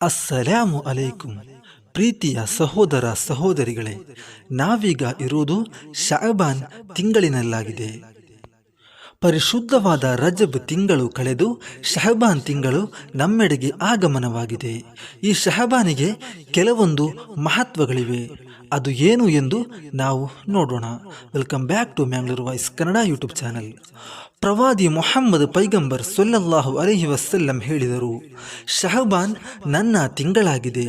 ಅಸ್ಸಲಾಮು ಅಲೈಕುಂ ಪ್ರೀತಿಯ ಸಹೋದರ ಸಹೋದರಿಗಳೇ ನಾವೀಗ ಇರುವುದು ಶಾಬಾನ್ ತಿಂಗಳಿನಲ್ಲಾಗಿದೆ. ಪರಿಶುದ್ಧವಾದ ರಜಬ್ ತಿಂಗಳು ಕಳೆದು ಶಹಬಾನ್ ತಿಂಗಳು ನಮ್ಮೆಡೆಗೆ ಆಗಮನವಾಗಿದೆ. ಈ ಶಹಬಾನಿಗೆ ಕೆಲವೊಂದು ಮಹತ್ವಗಳಿವೆ. ಅದು ಏನು ಎಂದು ನಾವು ನೋಡೋಣ. Welcome back to Mangalore voice Kannada YouTube channel. ಪ್ರವಾದಿ ಮೊಹಮ್ಮದ್ ಪೈಗಂಬರ್ ಸೊಲ್ಲಲ್ಲಾಹು ಅಲಹಿ ವಸಲ್ಲಂ ಹೇಳಿದರು, ಶಹಬಾನ್ ನನ್ನ ತಿಂಗಳಾಗಿದೆ.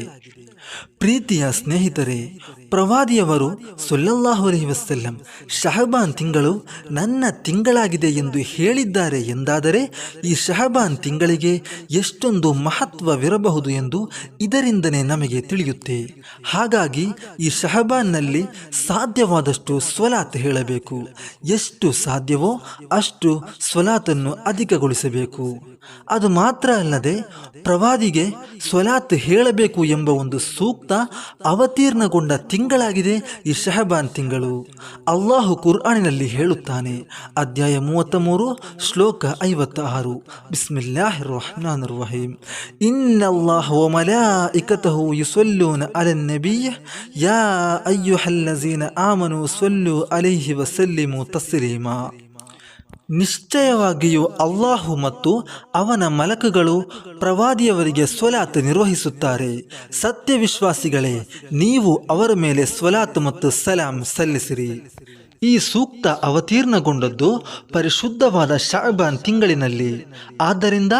ಪ್ರೀತಿಯ ಸ್ನೇಹಿತರೆ, ಪ್ರವಾದಿಯವರು ಸೊಲ್ಲಲ್ಲಾಹು ಅಲಹಿ ವಸಲ್ಲಂ ಶಹಬಾನ್ ತಿಂಗಳು ನನ್ನ ತಿಂಗಳಾಗಿದೆ ಎಂದು ಹೇಳಿದ್ದಾರೆ ಎಂದಾದರೆ ಈ ಶಹಬಾನ್ ತಿಂಗಳಿಗೆ ಎಷ್ಟೊಂದು ಮಹತ್ವವಿರಬಹುದು ಎಂದು ಇದರಿಂದನೇ ನಮಗೆ ತಿಳಿಯುತ್ತೆ. ಹಾಗಾಗಿ ಈ ಶಹಬಾನ್ನಲ್ಲಿ ಸಾಧ್ಯವಾದಷ್ಟು ಸ್ವಲಾತ್ ಹೇಳಬೇಕು. ಎಷ್ಟು ಸಾಧ್ಯವೋ ಅಷ್ಟು ಸ್ವಲಾತನ್ನು ಅಧಿಕಗೊಳಿಸಬೇಕು. ಅದು ಮಾತ್ರ ಅಲ್ಲದೆ ಪ್ರವಾದಿಗೆ ಸ್ವಲಾತ್ ಹೇಳಬೇಕು ಎಂಬ ಒಂದು ಸೂಕ್ತ ಅವತೀರ್ಣಗೊಂಡ ತಿಂಗಳಾಗಿದೆ ಈ ಶಹಬಾನ್ ತಿಂಗಳು. ಅಲ್ಲಾಹು ಕುರ್ಆನಿನಲ್ಲಿ ಹೇಳುತ್ತಾನೆ. ಅಧ್ಯಾಯ ಮೂವತ್ತ ಮೂರು ಶ್ಲೋಕ ಐವತ್ತ ಆರು ಬಿಸ್ಮಿಲ್ಲಾಹ್ ರಹಮಾನ್ ರಹೀಂ ಇನ್ನಲ್ಲಾಹ ಅಲನ್ ನಬಿಯ. ಯಾ ಅಯ್ಯುಹಲ್ಲಜೀನ ಆಮನು ಸೊಲ್ಲು ಅಲೈಹಿ ವಸಲ್ಲಿಮು ತಸ್ಲೀಮಾ ನಿಶ್ಚಯವಾಗಿಯೂ ಅಲ್ಲಾಹು ಮತ್ತು ಅವನ ಮಲಕಗಳು ಪ್ರವಾದಿಯವರಿಗೆ ಸ್ವಲಾತ್ ನಿರ್ವಹಿಸುತ್ತಾರೆ. ಸತ್ಯವಿಶ್ವಾಸಿಗಳೇ, ನೀವು ಅವರ ಮೇಲೆ ಸ್ವಲಾತ್ ಮತ್ತು ಸಲಾಂ ಸಲ್ಲಿಸಿರಿ. ಈ ಸೂಕ್ತ ಅವತೀರ್ಣಗೊಂಡದ್ದು ಪರಿಶುದ್ಧವಾದ ಶಾಬಾನ್ ತಿಂಗಳಿನಲ್ಲಿ. ಆದ್ದರಿಂದ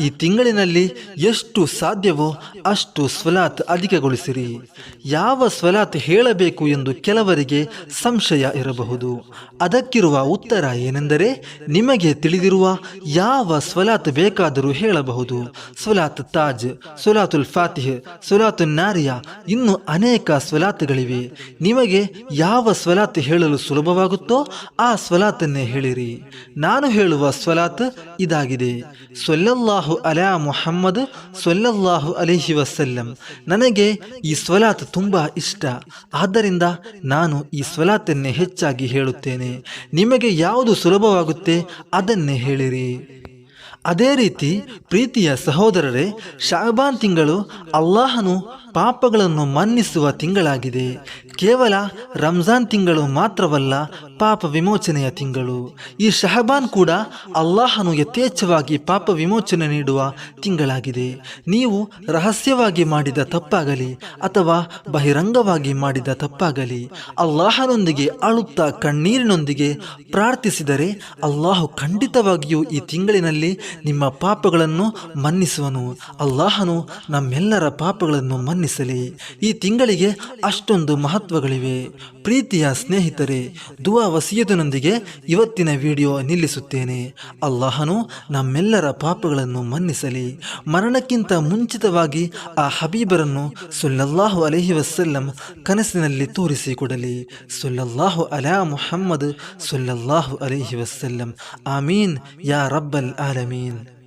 ಈ ತಿಂಗಳಿನಲ್ಲಿ ಎಷ್ಟು ಸಾಧ್ಯವೋ ಅಷ್ಟು ಸ್ವಲಾತ್ ಅಧಿಕಗೊಳಿಸಿರಿ. ಯಾವ ಸ್ವಲಾತ್ ಹೇಳಬೇಕು ಎಂದು ಕೆಲವರಿಗೆ ಸಂಶಯ ಇರಬಹುದು. ಅದಕ್ಕಿರುವ ಉತ್ತರ ಏನೆಂದರೆ, ನಿಮಗೆ ತಿಳಿದಿರುವ ಯಾವ ಸ್ವಲಾತ್ ಬೇಕಾದರೂ ಹೇಳಬಹುದು. ಸ್ವಲಾತ್ ತಾಜ್ ಸುಲಾತುಲ್ ಫಾತಿಹ್ ಸುಲಾತುಲ್ ನಾರಿಯಾ ಇನ್ನು ಅನೇಕ ಸ್ವಲಾತ್ಗಳಿವೆ. ನಿಮಗೆ ಯಾವ ಸ್ವಲಾತ್ ಹೇಳಲು ಸುಲಭವಾಗುತ್ತೋ ಆ ಸ್ವಲಾತನ್ನೇ ಹೇಳಿರಿ. ನಾನು ಹೇಳುವ ಸ್ವಲಾತ್ ಇದಾಗಿದೆ. ಸೊಲ್ಲಲ್ಲಾಹು ಅಲಾ ಮುಹಮ್ಮದ್ ಸೊಲ್ಲಲ್ಲಾಹು ಅಲಿಹಿ ವಸಲ್ಲಂ. ನನಗೆ ಈ ಸ್ವಲಾತ್ ತುಂಬ ಇಷ್ಟ. ಆದ್ದರಿಂದ ನಾನು ಈ ಸ್ವಲಾತನ್ನೇ ಹೆಚ್ಚಾಗಿ ಹೇಳುತ್ತೇನೆ. ನಿಮಗೆ ಯಾವುದು ಸುಲಭವಾಗುತ್ತೆ ಅದನ್ನೇ ಹೇಳಿರಿ. ಅದೇ ರೀತಿ ಪ್ರೀತಿಯ ಸಹೋದರರೇ, ಶಾಬಾನ್ ತಿಂಗಳು ಅಲ್ಲಾಹನು ಪಾಪಗಳನ್ನು ಮನ್ನಿಸುವ ತಿಂಗಳಾಗಿದೆ. ಕೇವಲ ರಂಜಾನ್ ತಿಂಗಳು ಮಾತ್ರವಲ್ಲ, ಪಾಪ ವಿಮೋಚನೆಯ ತಿಂಗಳು. ಈ ಶಹಬಾನ್ ಕೂಡ ಅಲ್ಲಾಹನು ಯಥೇಚ್ಛವಾಗಿ ಪಾಪ ವಿಮೋಚನೆ ನೀಡುವ ತಿಂಗಳಾಗಿದೆ. ನೀವು ರಹಸ್ಯವಾಗಿ ಮಾಡಿದ ತಪ್ಪಾಗಲಿ ಅಥವಾ ಬಹಿರಂಗವಾಗಿ ಮಾಡಿದ ತಪ್ಪಾಗಲಿ, ಅಲ್ಲಾಹನೊಂದಿಗೆ ಅಳುತ್ತಾ ಕಣ್ಣೀರಿನೊಂದಿಗೆ ಪ್ರಾರ್ಥಿಸಿದರೆ, ಅಲ್ಲಾಹು ಖಂಡಿತವಾಗಿಯೂ ಈ ತಿಂಗಳಿನಲ್ಲಿ ನಿಮ್ಮ ಪಾಪಗಳನ್ನು ಮನ್ನಿಸುವನು. ಅಲ್ಲಾಹನು ನಮ್ಮೆಲ್ಲರ ಪಾಪಗಳನ್ನು ಮನ್ನಿಸಲಿ. ಈ ತಿಂಗಳಿಗೆ ಅಷ್ಟೊಂದು ಮಹತ್ವಗಳಿವೆ. ಪ್ರೀತಿಯ ಸ್ನೇಹಿತರೆ, ದುವಾ ವಸಿಯದನೊಂದಿಗೆ ಇವತ್ತಿನ ವಿಡಿಯೋ ನಿಲ್ಲಿಸುತ್ತೇನೆ. ಅಲ್ಲಾಹನು ನಮ್ಮೆಲ್ಲರ ಪಾಪಗಳನ್ನು ಮನ್ನಿಸಲಿ. ಮರಣಕ್ಕಿಂತ ಮುಂಚಿತವಾಗಿ ಆ ಹಬೀಬರನ್ನು ಸುಲ್ಲಲ್ಲಾಹು ಅಲಹಿ ವಸಲ್ಲಂ ಕನಸಿನಲ್ಲಿ ತೋರಿಸಿಕೊಡಲಿ. ಸುಲ್ಲಲ್ಲಾಹು ಅಲಾ ಮುಹಮ್ಮದ್ ಸುಲ್ಲಲ್ಲಾಹು ಅಲಹಿ ವಸಲ್ಲಂ. ಆಮೀನ್. ಯಾ ರಬ್ಬಲ್ ಆಲಮೀನ್. العالمين